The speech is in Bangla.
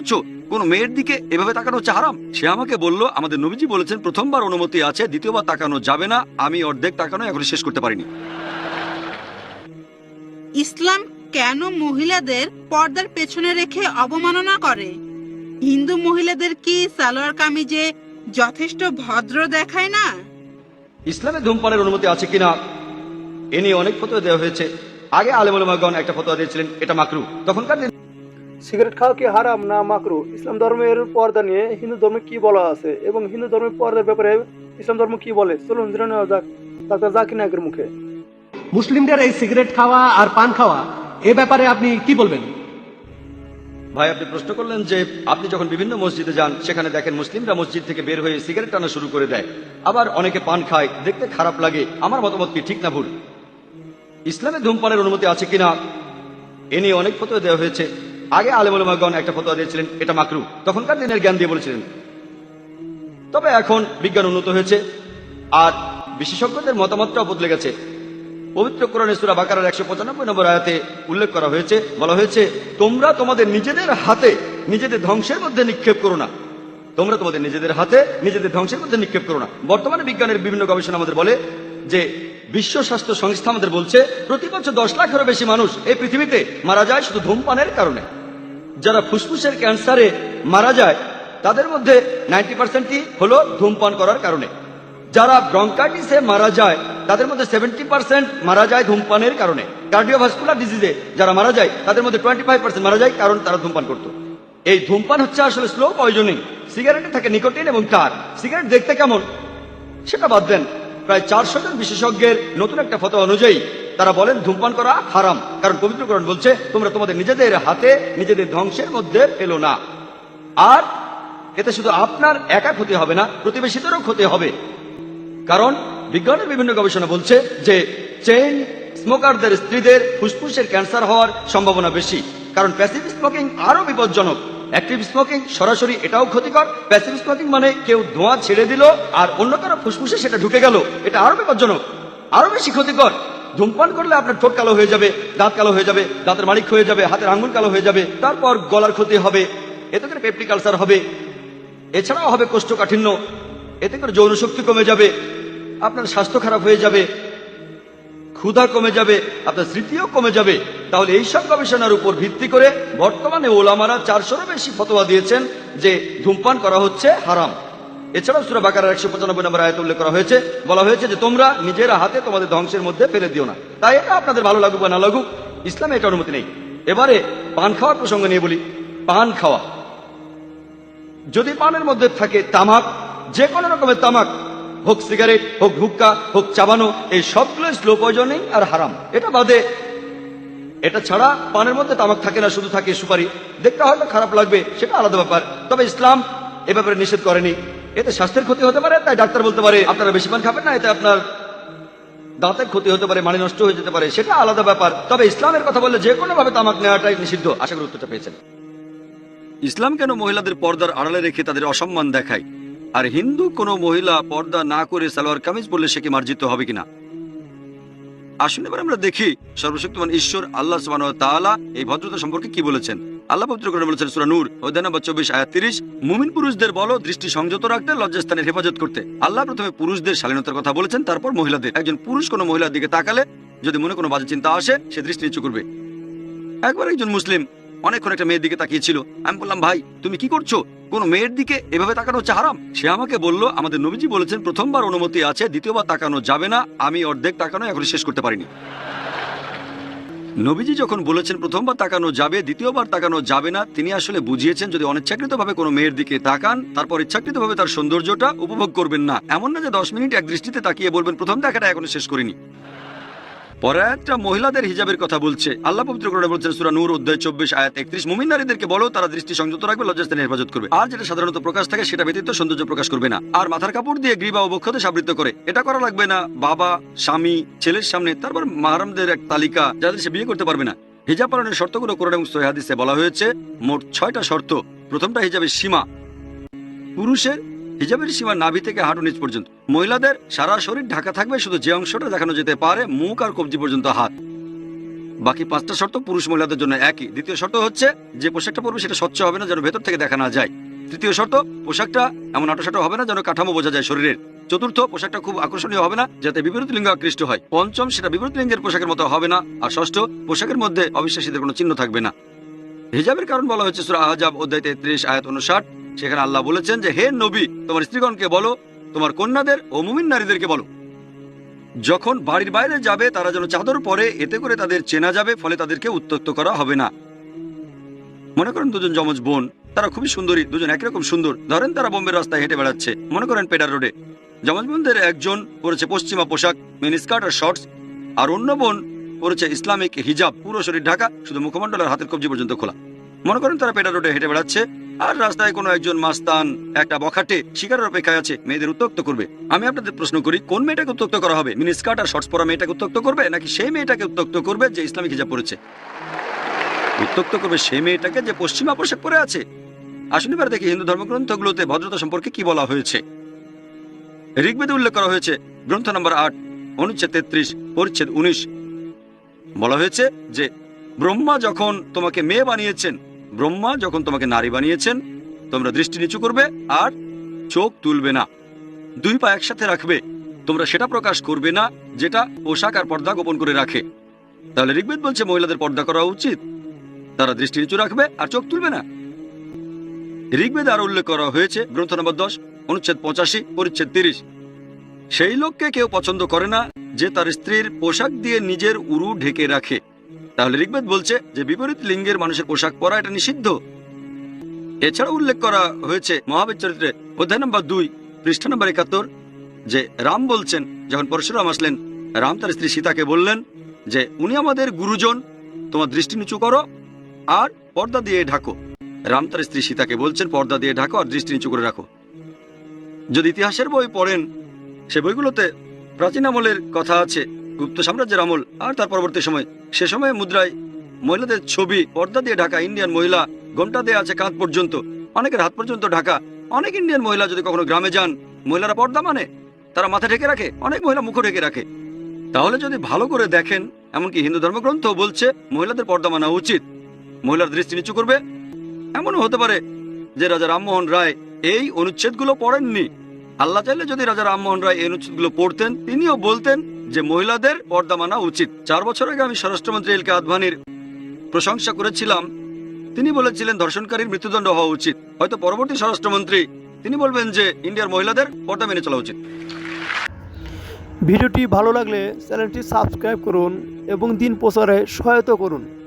করছ? কোন মেয়ের দিকে এভাবে তাকানো হচ্ছে হারাম? সে আমাকে বলল আমাদের নবীজি বলেছেন প্রথমবার অনুমতি আছে দ্বিতীয়বার তাকানো যাবে না আমি অর্ধেক তাকানো এখন শেষ করতে পারিনি। ইসলাম কেন মহিলাদের পর্দার পেছনে রেখে অবমাননা করে? হিন্দু মহিলাদের কি সালোয়ার কামিজে যথেষ্ট ভদ্র দেখায় না? ইসলামে ধূমপানের অনুমতি আছে কিনা? এ নিয়ে অনেক ফতোয়া দেওয়া হয়েছে। আগে আলেমুলমাগণ একটা ফতোয়া দিয়েছিলেন এটা মাকরু। তখনকার দিনে সিগারেট খাওয়া কি হারাম? না মাকরু। ইসলাম ধর্মের পর্দা নিয়ে হিন্দু ধর্মে কি বলা আছে? এবং হিন্দু ধর্মের পর্দার ব্যাপারে ইসলাম ধর্ম কি বলে? চলুন জেনে নেওয়া যাক ডাক্তার জাকির নায়কের মুখে। মুসলিমদের এই সিগারেট খাওয়া আর পান খাওয়া এ ব্যাপারে আপনি কি বলবেন? ভাই আপনি প্রশ্ন করলেন যে আপনি যখন বিভিন্ন মসজিদে যান সেখানে দেখেন মুসলিমরা মসজিদ থেকে বের হয়ে সিগারেট টানা শুরু করে দেয়। আবার অনেকে পান খায় দেখতে খারাপ লাগে আমার মতামত কি ঠিক না ভুল? ইসলামে ধূমপানের অনুমতি আছে কিনা? এ নিয়ে অনেক ফতোয়া দেওয়া হয়েছে। আগে আলেমুলমাগণ একটা ফতোয়া দিয়েছিলেন, এটা মাকরু। তখনকার দিনের জ্ঞান দিয়ে বলেছিলেন। তবে এখন বিজ্ঞান উন্নত হয়েছে, আর বিশেষজ্ঞদের মতামতটাও বদলে গেছে। পবিত্র কোরআনে সূরা বাকারার একশো পঁচানব্বই নম্বর আয়াতে উল্লেখ করা হয়েছে, বলা হয়েছে, তোমরা তোমাদের নিজেদের হাতে নিজেদের ধ্বংসের মধ্যে নিক্ষেপ করো না। তোমরা তোমাদের নিজেদের হাতে নিজেদের ধ্বংসের মধ্যে নিক্ষেপ করো না। বর্তমানে বিজ্ঞানের বিভিন্ন গবেষণা আমাদের বলে যে, বিশ্ব স্বাস্থ্য সংস্থা আমাদের বলছে, প্রতি বছর দশ লাখেরও বেশি মানুষ এই পৃথিবীতে মারা যায় শুধু ধূমপানের কারণে। যারা ফুসফুসের ক্যান্সারে মারা যায়, তাদের মধ্যে নাইনটি পার্সেন্টই হলো ধূমপান করার কারণে। যারা ব্রঙ্কাইটিসে মারা যায়, তাদের মধ্যে সেভেন্টি পার্সেন্ট মারা যায় ধূমপানের কারণে। কার্ডিওভাস্কুলার ডিজিজে যারা মারা যায়, তাদের মধ্যে টোয়েন্টি ফাইভ পার্সেন্ট মারা যায় কারণ তারা ধূমপান করত। এই ধূমপান হচ্ছে আসলে স্লো পয়জনিং। সিগারেটে থাকে নিকোটিন এবং তার। সিগারেট দেখতে কেমন? সেটা বাদ দেন। প্রায় চারশো জন বিশেষজ্ঞের নতুন একটা ফটো অনুযায়ী তারা বলেন, ধূমপান করা হারাম। কারণ পবিত্রকরণ বলছে, তোমরা তোমাদের নিজেদের হাতে, নিজেদের ধ্বংসের মধ্যে ফেলো না। আর এতে শুধু আপনার একা ক্ষতি হবে না, প্রতিবেশীদেরও ক্ষতি হবে। কারণ বিজ্ঞানের বিভিন্ন গবেষণা বলছে যে চেইন স্মোকারদের স্ত্রীদের ফুসফুসের ক্যান্সার হওয়ার সম্ভাবনা বেশি। কারণ প্যাসিভ স্মোকিং আরও বিপজ্জনক। অ্যাক্টিভ স্মোকিং সরাসরি এটাও ক্ষতিকর। প্যাসিভ স্মোকিং মানে কেউ ধোঁয়া ছেড়ে দিল আর অন্য কারও ফুসফুসে সেটা ঢুকে গেল। এটা আরও বিপজ্জনক আরও বেশি ক্ষতিকর। ধূমপান করলে আপনার ঠোঁট কালো হয়ে যাবে, দাঁত কালো হয়ে যাবে, দাঁতের মালিক হয়ে যাবে, হাতের আঙ্গুল কালো হয়ে যাবে, তারপর গলার ক্ষতি হবে। এতে করে পেপটিক আলসার হবে। এছাড়াও হবে কোষ্ঠকাঠিন্য। এতে করে যৌন শক্তি কমে যাবে। আপনার স্বাস্থ্য খারাপ হয়ে যাবে। ক্ষুধা কমে যাবে। আপনার স্মৃতিও কমে যাবে। তাহলে এইসব গবেষণার উপর ভিত্তি করে বর্তমানে ওলামারা চারশোরও বেশি ফতোয়া দিয়েছেন যে ধূমপান করা হচ্ছে হারাম। এছাড়াও সুরা বাকার একশো পঁচানব্বই নম্বর আয়ত উল্লেখ করা হয়েছে, বলা হয়েছে যে তোমরা নিজের হাতে তোমাদের ধ্বংসের মধ্যে ফেলে দিও না। তাই এটা আপনাদের ভালো লাগুক বা না লাগুক, ইসলামে এটা অনুমতি নেই। এবারে পান খাওয়ার প্রসঙ্গ নিয়ে বলি, পান খাওয়া। যদি পানের মধ্যে থাকে তামাক যে কোনো রকমের তামাক, হোক সিগারেট, হোক হুক্কা হোক চাবানো, এই সবগুলো স্লো পয়জনিং আর হারাম। এটা বাদে, এটা ছাড়া পানের মধ্যে তামাক থাকে না, শুধু থাকে সুপারি। দেখতে হয়তো খারাপ লাগবে, সেটা আলাদা ব্যাপার। তবে ইসলাম এ ব্যাপারে নিষেধ করেনি। এতে স্বাস্থ্যের ক্ষতি হতে পারে, তাই ডাক্তার বলতে পারে, আপনারা বেশি পান খাবেন না, এতে আপনার দাঁতের ক্ষতি হতে পারে মানে নষ্ট হয়ে যেতে পারে, সেটা আলাদা ব্যাপার। তবে ইসলামের কথা বললে যে কোনো ভাবে তামাক নেওয়াটাই নিষিদ্ধ, আশা করি উত্তরটা পেয়েছেন। ইসলাম কেন মহিলাদের পর্দার আড়ালে রেখে তাদের অসম্মান দেখায়? আর হিন্দু কোনো মহিলা পর্দা না করে সালোয়ার কামিজ পরলে সে কি মার্জিত হবে কিনা? আসুন এবার আমরা দেখি সর্বশক্তিমান ঈশ্বর, আল্লাহ সুবাহ এই ভদ্রতা সম্পর্কে কি বলেছেন। আল্লাহ পবিত্র বলেছেন, সুরা নূর চব্বিশ, আয়াত তিরিশ, মুমিন পুরুষদের বলো, দৃষ্টি সংযত রাখতে, লজ্জাস্থানের হেফাজত করতে। আল্লাহ প্রথমে পুরুষদের শালীনতার কথা বলেছেন, তারপর মহিলাদের। একজন পুরুষ কোনো মহিলার দিকে তাকালে, যদি মনে কোনো বাজে চিন্তা আসে, সে দৃষ্টি নিচু করবে। একবার একজন মুসলিম অনেকক্ষণ একটা মেয়ের দিকে তাকিয়েছিল। আমি বললাম, ভাই, তুমি কি করছ? কোন মেয়ের দিকে এভাবে তাকানো হচ্ছে হারাম? সে আমাকে বলল, আমাদের নবীজি বলেছেন, প্রথমবার অনুমতি আছে, দ্বিতীয়বার তাকানো যাবে না, আমি অর্ধেক তাকানো এখন শেষ করতে পারিনি। নবীজি যখন বলেছেন প্রথমবার তাকানো যাবে, দ্বিতীয়বার তাকানো যাবে না, তিনি আসলে বুঝিয়েছেন যদি অনিচ্ছাকৃতভাবে কোনো মেয়ের দিকে তাকান, তারপর ইচ্ছাকৃতভাবে তার সৌন্দর্যটা উপভোগ করবেন না। এমন না যে দশ মিনিট এক দৃষ্টিতে তাকিয়ে বলবেন, প্রথম দেখাটা এখনও শেষ করিনি। পরে একটা মহিলাদের হিজাবের কথা বলছে। আল্লাহ পবিত্র করে বলছেন, সুরা নূর অধ্যায় চব্বিশ, আয়াত একত্রিশ মুমিন নারীদেরকে বলো, তারা দৃষ্টি সংযত রাখবে, লজ্জাস্থানে হেফাজত করবে। আর যেটা সাধারণত প্রকাশ থাকে, সেটা ব্যতীত সৌন্দর্য প্রকাশ করবে না। আর মাথার কাপড় দিয়ে গ্রীবা ও সাবৃত্ত করে। এটা করা লাগবে না। বাবা, স্বামী, ছেলের সামনে, তারপর মাহারামদের এক তালিকা, যাদের সে বিয়ে করতে পারবে না। হিজাব পালনের শর্তগুলো কোরআন এবং সহিহাদিসে বলা হয়েছে, মোট ছয়টা শর্ত। প্রথমটা হিজাবের সীমা। পুরুষের হিজাবের সীমা নাভি থেকে হাঁটু নিচ পর্যন্ত। মহিলাদের সারা শরীর ঢাকা থাকবে, শুধু যে অংশটা দেখানো যেতে পারে, মুখ আর কবজি পর্যন্ত হাত। বাকি পাঁচটা শর্ত পুরুষ মহিলাদের জন্য একই। দ্বিতীয় শর্ত হচ্ছে, যে পোশাকটা পরবে সেটা স্বচ্ছ হবে না, যেন ভেতর থেকে দেখা না যায়। তৃতীয় শর্ত, পোশাকটা এমন আটোসাটো হবে না, যেন কাঠামো বোঝা যায় শরীরের। চতুর্থ, পোশাকটা খুব আকর্ষণীয় হবে না, যাতে বিপরীত লিঙ্গ আকৃষ্ট হয়। পঞ্চম, সেটা বিপরীত লিঙ্গের পোশাকের মতো হবে না। আর ষষ্ঠ, পোশাকের মধ্যে অবিশ্বাসীদের কোনো চিহ্ন থাকবে না। হিজাবের কারণ বলা হয়েছে সুরা আহজাব অধ্যায় তেত্রিশ, আয়াত অনুষাট সেখানে আল্লাহ বলেছেন যে, হে নবী, তোমার স্ত্রীগণকে বলো, তোমার কন্যাদের ও মুমিন নারীদেরকে বলো। যখন বাড়ির বাইরে যাবে, তারা যেন চাদর পরে, এতে করে তাদের চেনা যাবে, ফলে তাদেরকে উত্তক্ত করা হবে না। মনে করেন দুজন যমজ বোন, তারা খুবই সুন্দরী, দুজন একরকম সুন্দর। ধরেন তারা বোম্বের রাস্তায় হেঁটে বেড়াচ্ছে। মনে করেন পেডার রোডে। যমজ বোনদের একজন পরেছে পশ্চিমা পোশাক মিনিস্কার্ট আর শর্টস, আর অন্য বোন পরেছে ইসলামিক হিজাব। পুরো শরীর ঢাকা, শুধু মুখমণ্ডল আর হাতের কবজি পর্যন্ত খোলা। মনে করেন তারা পেডার রোডে হেঁটে বেড়াচ্ছে। আর রাস্তায় কোনো একজন মাস্তান, একটা বখাটে শিকারের অপেক্ষায় আছে, মেয়েদের উত্তক্ত করবে। আমি আপনাদের প্রশ্ন করি, কোন মেয়েটাকে উত্তক্ত করা হবে? মিনি স্কার্ট আর শর্টস পরা মেয়েটাকে উত্তক্ত করবে, নাকি সেই মেয়েটাকে উত্তক্ত করবে যে ইসলামিক হিজাব পড়েছে? উত্তক্ত করবে সেই মেয়েটাকে যে পশ্চিমা পোশাক পরে আছে। আসুন এবার দেখি হিন্দু ধর্মগ্রন্থগুলোতে ভদ্রতা সম্পর্কে কি বলা হয়েছে। ঋগ্বেদে উল্লেখ করা হয়েছে, গ্রন্থ নম্বর আট, অনুচ্ছেদ তেত্রিশ, পরিচ্ছেদ উনিশ। বলা হয়েছে যে, ব্রহ্মা যখন তোমাকে মেয়ে বানিয়েছেন ব্রহ্মা যখন তোমাকে নারী বানিয়েছেন, তোমরা দৃষ্টি নিচু করবে আর চোখ তুলবে না। দুই পা একসাথে রাখবে, তোমরা সেটা প্রকাশ করবে না যেটা পোশাক আর পর্দা গোপন করে রাখে। তাহলে ঋগ্বেদ বলছে, মহিলাদের পর্দা করা উচিত। তারা দৃষ্টি নিচু রাখবে আর চোখ তুলবে না। ঋগ্বেদে আর উল্লেখ করা হয়েছে, গ্রন্থ নম্বর দশ, অনুচ্ছেদ পঁচাশি, পরিচ্ছেদ তিরিশ। সেই লোককে কেউ পছন্দ করে না যে তার স্ত্রীর পোশাক দিয়ে নিজের উরু ঢেকে রাখে। তাহলে ঋগ্বেদ বলছে যে বিপরীত লিঙ্গের মানুষের পোশাক পরা এটা নিষিদ্ধ। এছাড়া উল্লেখ করা হয়েছে মহাবীর চরিত্রে অধ্যায় নম্বর দুই, পৃষ্ঠা নম্বর একাত্তর, যে রাম বলছেন, যখন পরশুরাম আসলেন, রাম তার স্ত্রী সীতাকে বললেন যে, উনি আমাদের গুরুজন, তোমার দৃষ্টি নিচু করো আর পর্দা দিয়ে ঢাকো। রাম তার স্ত্রী সীতাকে বলছেন, পর্দা দিয়ে ঢাকো আর দৃষ্টি নিচু করে রাখো। যদি ইতিহাসের বই পড়েন, সে বইগুলোতে প্রাচীন আমলের কথা আছে। গুপ্ত সাম্রাজ্যের আমল আর তার পরবর্তী সময়। সে সময় মুদ্রায় মহিলাদের ছবি, পর্দা দিয়ে ঢাকা ইন্ডিয়ান মহিলা ঘণ্টা দিয়ে আছে কাঁধ পর্যন্ত, অনেকের হাত পর্যন্ত ঢাকা। অনেক ইন্ডিয়ান মহিলা যদি কখনো গ্রামে যান, মহিলারা পর্দা মানে? তারা মাথা ঢেকে রাখে, অনেক মহিলা মুখ ঢেকে রাখে। তাহলে যদি ভালো করে দেখেন, এমনকি হিন্দু ধর্মগ্রন্থ বলছে, মহিলাদের পর্দা মানা উচিত। মহিলার দৃষ্টি নিচু করবে? এমনও হতে পারে যে রাজা রামমোহন রায় এই অনুচ্ছেদগুলো পড়েননি। আল্লাহ চাইলে যদি রাজা রামমোহন রায় এই অনুচ্ছেদগুলো পড়তেন, তিনিও বলতেন যে মহিলাদের পর্দা মানা উচিত। চার বছর আগে আমি স্বরাষ্ট্রমন্ত্রী এল কে আদভানির প্রশংসা করেছিলাম। তিনি বলেছিলেন, ধর্ষণকারীর মৃত্যুদণ্ড হওয়া উচিত। হয়তো পরবর্তী স্বরাষ্ট্রমন্ত্রী, তিনি বলবেন যে, ইন্ডিয়ার মহিলাদের পর্দা মেনে চলা উচিত। ভিডিওটি ভালো লাগলে চ্যানেলটি সাবস্ক্রাইব করুন এবং দিন প্রচারে সহায়তা করুন।